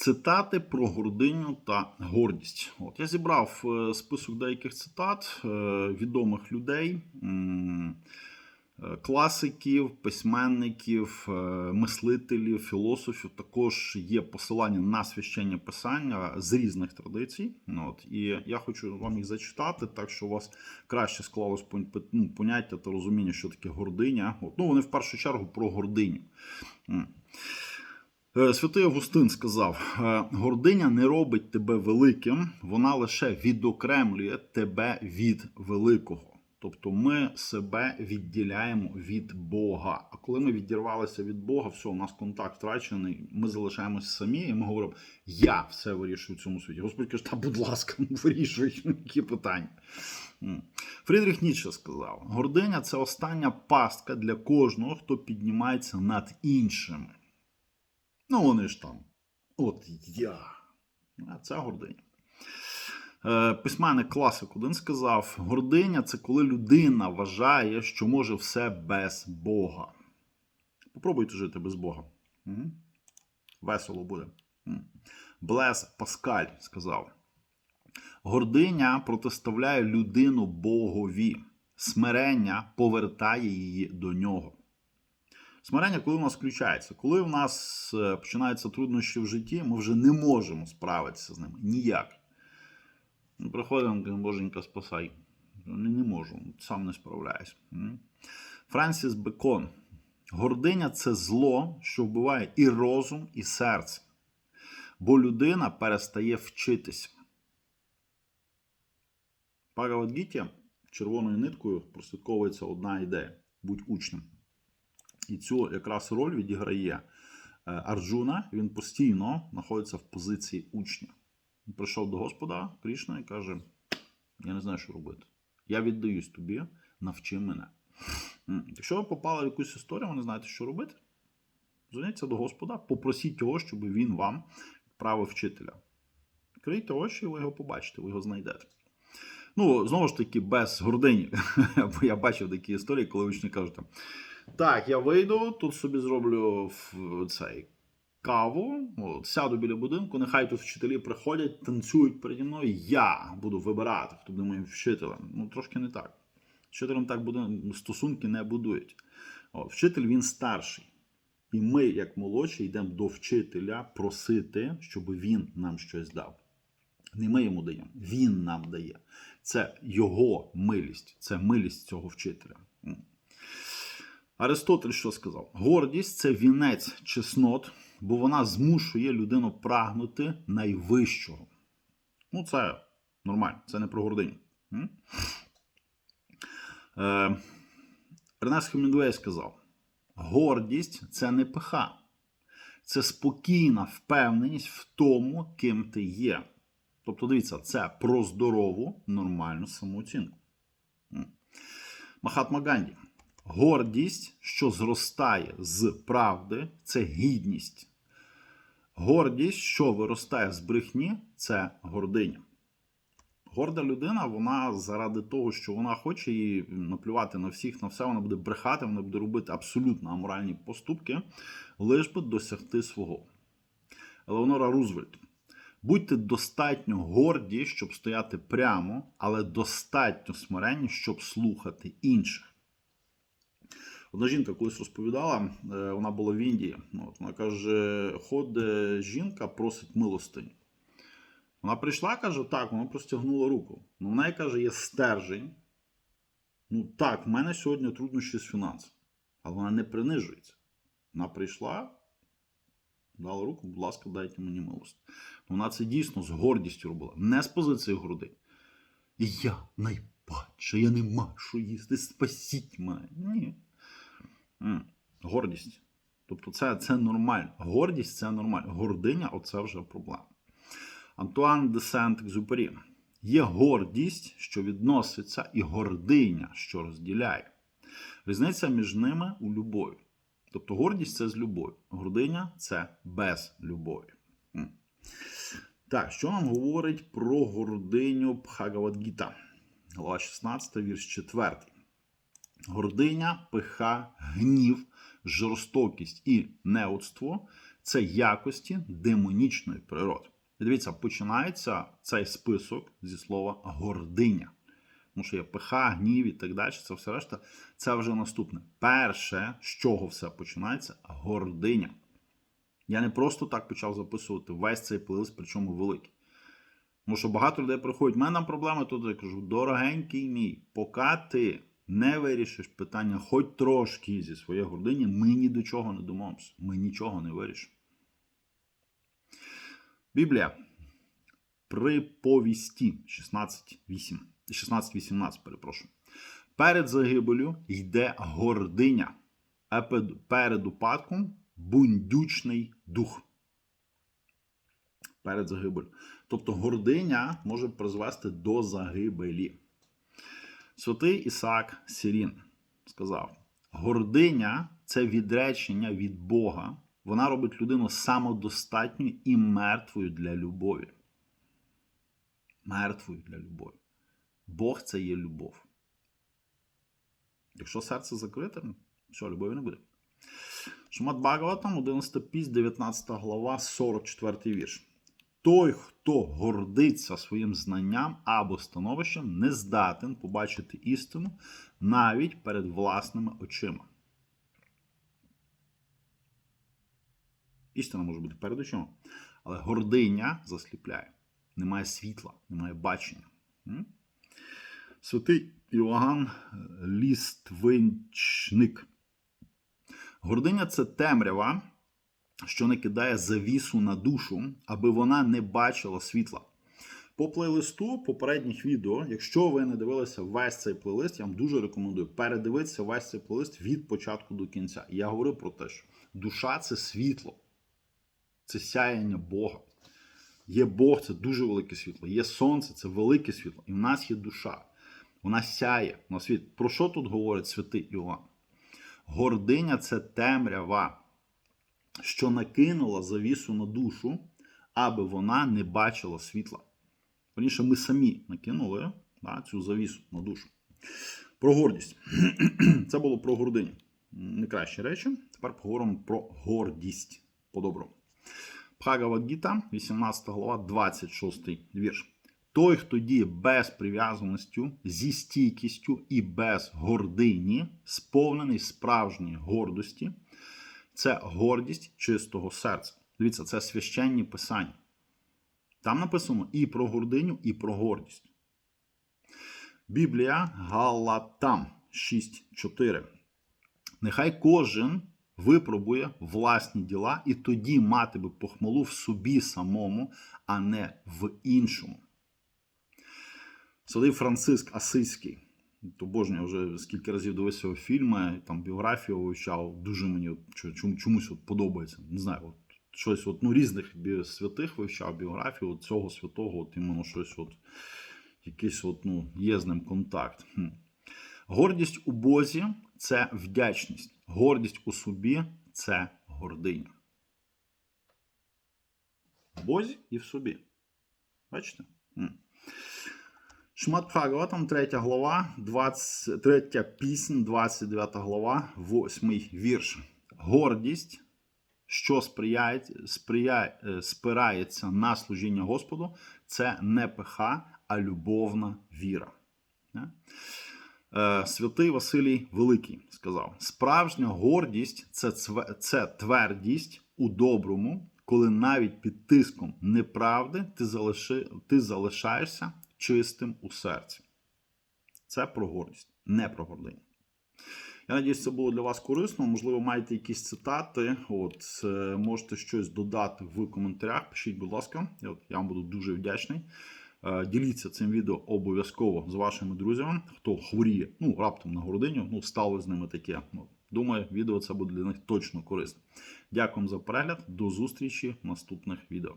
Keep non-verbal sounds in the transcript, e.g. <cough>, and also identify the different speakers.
Speaker 1: Цитати про гординю та гордість. От я зібрав е, список деяких цитат е, відомих людей, е, класиків, письменників, мислителів, філософів. Також є посилання на священні писання з різних традицій. От, і я хочу вам їх зачитати, так що у вас краще склалось ну, поняття та розуміння, що таке гординя. От, ну, вони в першу чергу про гординю. Е, Святий Августин сказав: е, гординя не робить тебе великим, вона лише відокремлює тебе від великого. Тобто ми себе відділяємо від Бога. А коли ми відірвалися від Бога, все, у нас контакт втрачений, ми залишаємося самі, і ми говоримо: я все вирішую в цьому світі. Господь каже, та будь ласка, ну, вирішуй, які питання. Фрідріх Ніцше сказав: гординя це остання пастка для кожного, хто піднімається над іншими. Ну, вони ж там. От я. А це гординя. Е, Письменник класик один сказав: гординя це коли людина вважає, що може все без Бога. Попробуйте жити без Бога. Мгм. Весело буде. Блес Паскаль сказав: гординя протиставляє людину Богові, смирення повертає її до нього. Смирення, коли у нас включається, коли у нас починаються труднощі в житті, ми вже не можемо справитися з ними ніяк. Приходимо, боженька, спасай. Не, не можу, сам не справляюсь. М. Франсіс Бекон. Гординя це зло, що вбиває і розум, і серце. Бо людина перестає вчитися. Паравадгіті червоною ниткою прослідковується одна ідея: будь учнем. І цю якраз роль відіграє е, Арджуна. Він постійно знаходиться в позиції учня. Він прийшов до Господа Крішна і каже: Я не знаю, що робити. Я віддаюсь тобі, навчи мене. Якщо ви попали в якусь історію, ви не знаєте, що робити. Зверніться до Господа, попросіть його, щоб він вам відправив вчителя. Крийте очі, і ви його побачите, ви його знайдете. Ну, знову ж таки, без гордині. <laughs> Бо я бачив такі історії, коли учні кажуть, так, я вийду, тут собі зроблю цей каву, от, сяду біля будинку, нехай тут вчителі приходять, танцюють переді мною, я буду вибирати, хто буде моїм вчителем. Ну, трошки не так. Вчителем так буде, стосунки не будують. От, вчитель він старший. І ми, як молодші, йдемо до вчителя просити, щоб він нам щось дав. Не ми йому даємо, він нам дає. Це його милість, це милість цього вчителя. Аристотель що сказав? Гордість це вінець чеснот, бо вона змушує людину прагнути найвищого. Ну, це нормально, це не про гординю. Е, Ернест Хемінгуей сказав: гордість це не пиха, це спокійна впевненість в тому, ким ти є. Тобто, дивіться, це про здорову, нормальну самооцінку. Махатма Ганді. Гордість, що зростає з правди, це гідність. Гордість, що виростає з брехні, це гординя. Горда людина, вона заради того, що вона хоче і наплювати на всіх, на все, вона буде брехати, вона буде робити абсолютно аморальні поступки, лиш би досягти свого. Елеонора Рузвельт. Будьте достатньо горді, щоб стояти прямо, але достатньо смиренні, щоб слухати інших. Одна жінка колись розповідала, е, вона була в Індії. От, вона каже: ходить жінка, просить милостиню. Вона прийшла, каже, так, вона простягнула руку. Ну, в неї каже, є стержень. Ну так, в мене сьогодні труднощі з фінансами. Але вона не принижується. Вона прийшла, дала руку, будь ласка, дайте мені милость. Вона це дійсно з гордістю робила, не з позиції груди. І Я найбагатша, я не що їсти, спасіть мене. Ні. Гордість. Тобто це, це нормально. Гордість це нормально. Гординя оце вже проблема. Антуан де Сент-Екзюпері. Є гордість, що відноситься, і гординя, що розділяє. Різниця між ними у любові. Тобто гордість це з любов'ю. Гординя це без любові. Так, що нам говорить про гординю Бхагавадгіта? Глава 16, вірш 4. Гординя, пиха, гнів, жорстокість і неудство це якості демонічної природи. І дивіться, починається цей список зі слова гординя. Тому що є пиха, гнів і так далі. Це все решта. Це вже наступне. Перше, з чого все починається, гординя. Я не просто так почав записувати весь цей плейлист, причому великий. Тому що багато людей приходять, в мене там проблеми, тут я кажу, дорогенький мій, поки ти не вирішиш питання хоч трошки зі своєї гордині, ми ні до чого не домовимося. Ми нічого не вирішимо. Біблія. Приповісті 16.8. 16.18, перепрошую. Перед загибелю йде гординя, а перед упадком бундючний дух. Перед загибелю. Тобто гординя може призвести до загибелі. Святий Ісаак Сірін сказав: гординя це відречення від Бога. Вона робить людину самодостатньою і мертвою для любові. Мертвою для любові. Бог це є любов. Якщо серце закрите, все, любові не буде. Шмат Бхагаватам, 11 піс, 19 глава, 44 вірш. Той, хто гордиться своїм знанням або становищем, не здатен побачити істину навіть перед власними очима. Істина може бути перед очима, але гординя засліпляє. Немає світла, немає бачення. Святий Іоанн Ліствинчник. Гординя це темрява, що не кидає завісу на душу, аби вона не бачила світла. По плейлисту попередніх відео, якщо ви не дивилися весь цей плейлист, я вам дуже рекомендую передивитися весь цей плейлист від початку до кінця. Я говорив про те, що душа це світло, це сяяння Бога. Є Бог, це дуже велике світло. Є сонце, це велике світло. І в нас є душа. Вона сяє на світ. Про що тут говорить святий Іоанн? Гординя це темрява, що накинула завісу на душу, аби вона не бачила світла. Верніше, ми самі накинули да, цю завісу на душу. Про гордість. <clears throat> Це було про гординю. Не кращі речі. Тепер поговоримо про гордість по-доброму. Бхагавадгіта, 18 глава, 26 вірш. Той, хто діє без прив'язаності, зі стійкістю і без гордині, сповнений справжньої гордості, це гордість чистого серця. Дивіться, це священні писання. Там написано і про гординю, і про гордість. Біблія Галатам 6.4. Нехай кожен випробує власні діла, і тоді матиме похмалу в собі самому, а не в іншому. Святий Франциск Асиський. Обожнюю, вже скільки разів дивився фільми, там біографію вивчав. Дуже мені чомусь от подобається. Не знаю, от, щось от, ну, різних святих вивчав біографію. От цього святого, от іменно щось, от, якийсь от, ну, є з ним контакт. Хм. Гордість у Бозі це вдячність. Гордість у собі це гординя. В Бозі і в собі. Бачите? М. Шмат Бхагаватам, 3 глава, 23 піснь, 29 глава, 8 вірш. Гордість, що сприяє, сприяє, е, спирається на служіння Господу, це не пиха, а любовна віра. Е, Святий Василій Великий сказав: справжня гордість це, це твердість у доброму, коли навіть під тиском неправди ти, залиши, ти залишаєшся чистим у серці. Це про гордість, не про гординю. Я надіюсь, це було для вас корисно. Можливо, маєте якісь цитати. От, е, можете щось додати в коментарях. Пишіть, будь ласка, От, я вам буду дуже вдячний. Е, Діліться цим відео обов'язково з вашими друзями, хто хворіє, ну раптом на городиню, ну стало з ними таке. Ну, думаю, відео це буде для них точно корисне. Дякую за перегляд. До зустрічі в наступних відео.